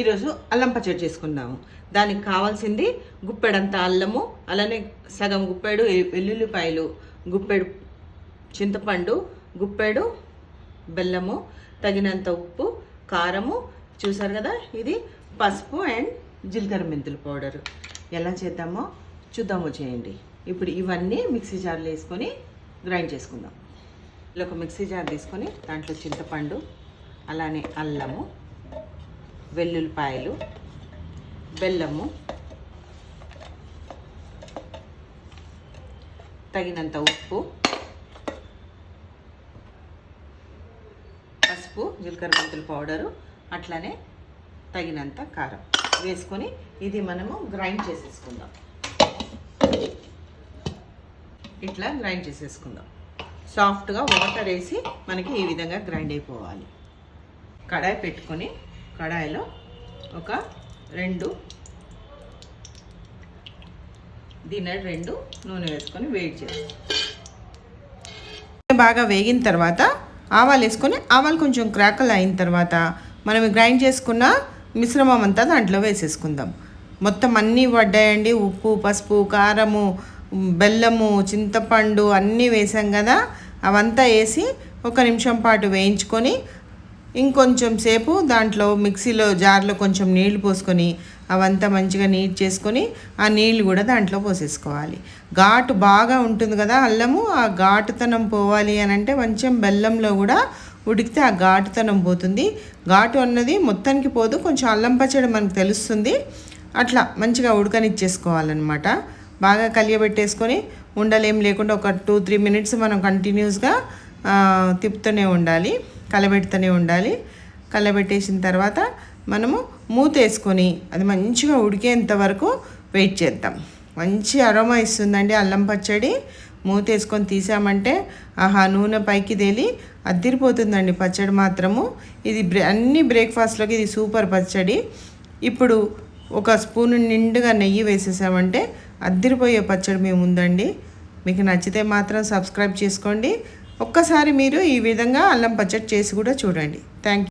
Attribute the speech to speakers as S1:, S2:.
S1: ఈరోజు అల్లం పచ్చడి చేసుకుందాము. దానికి కావాల్సింది గుప్పెడంత అల్లము అలానే సగం గుప్పెడు వెల్లుల్లిపాయలు గుప్పెడు చింతపండు గుప్పెడు బెల్లము తగినంత ఉప్పు కారము చూసారు కదా ఇది? పసుపు అండ్ జీలకర్ర మెంతుల పౌడరు. ఎలా చేద్దామో చూద్దామో చేయండి. ఇప్పుడు ఇవన్నీ మిక్సీ జార్లో వేసుకొని గ్రైండ్ చేసుకుందాం. ఇలా ఒక మిక్సీ జార్ తీసుకొని దాంట్లో చింతపండు అలానే అల్లము వెల్లుల్లిపాయలు బెల్లము తగినంత ఉప్పు పసుపు జీలకర్ర మెంతుల పౌడరు అట్లానే తగినంత కారం వేసుకొని ఇది మనము గ్రైండ్ చేసేసుకుందాం. ఇట్లా గ్రైండ్ చేసేసుకుందాం. సాఫ్ట్గా వాటర్ వేసి మనకి ఈ విధంగా గ్రైండ్ అయిపోవాలి. కడాయి పెట్టుకొని కడాయిలో ఒక రెండు దీని రెండు నూనె వేసుకొని వేడి చేసి బాగా వేగిన తర్వాత ఆవాలు వేసుకొని ఆవాలు కొంచెం క్రాకల్ అయిన తర్వాత మనం గ్రైండ్ చేసుకున్న మిశ్రమం అంతా దాంట్లో వేసేసుకుందాం. మొత్తం అన్నీ పడ్డాయండి ఉప్పు పసుపు కారము బెల్లము చింతపండు అన్నీ వేసాం కదా. అవంతా వేసి ఒక నిమిషం పాటు వేయించుకొని ఇంకొంచెం సేపు దాంట్లో మిక్సీలో జార్లో కొంచెం నీళ్ళు పోసుకొని అవంతా మంచిగా నీట్ చేసుకొని ఆ నీళ్ళు కూడా దాంట్లో పోసేసుకోవాలి. ఘాటు బాగా ఉంటుంది కదా అల్లము ఆ ఘాటుతనం పోవాలి అని అంటే కొంచెం బెల్లంలో కూడా ఉడికితే ఆ ఘాటుతనం పోతుంది. ఘాటు అన్నది మొత్తానికి పోదు కొంచెం అల్లం పచ్చడి మనకు తెలుస్తుంది. అట్లా మంచిగా ఉడకనిచ్చేసుకోవాలన్నమాట. బాగా కలియబెట్టేసుకొని ఉండలేం లేకుండా ఒక టూ త్రీ మినిట్స్ మనం కంటిన్యూస్గా తిప్పుతూనే ఉండాలి. కలబెడుతూనే ఉండాలి. కలబెట్టేసిన తర్వాత మనము మూత వేసుకొని అది మంచిగా ఉడికేంత వరకు వెయిట్ చేద్దాం. మంచి అరోమా ఇస్తుందండి అల్లం పచ్చడి. మూత వేసుకొని తీసామంటే ఆహా నూనె పైకి తేలి అద్దిరిపోతుందండి పచ్చడి మాత్రము. ఇది బ్రే అన్ని బ్రేక్ఫాస్ట్లోకి ఇది సూపర్ పచ్చడి. ఇప్పుడు ఒక స్పూన్ నిండుగా నెయ్యి వేసేసామంటే అద్దిరిపోయే పచ్చడి మేము ఉందండి మీకు నచ్చితే మాత్రం సబ్స్క్రైబ్ చేసుకోండి. ఒక్కసారి మీరు ఈ విధంగా అల్లం పచ్చడి చేసి కూడా చూడండి. Thank you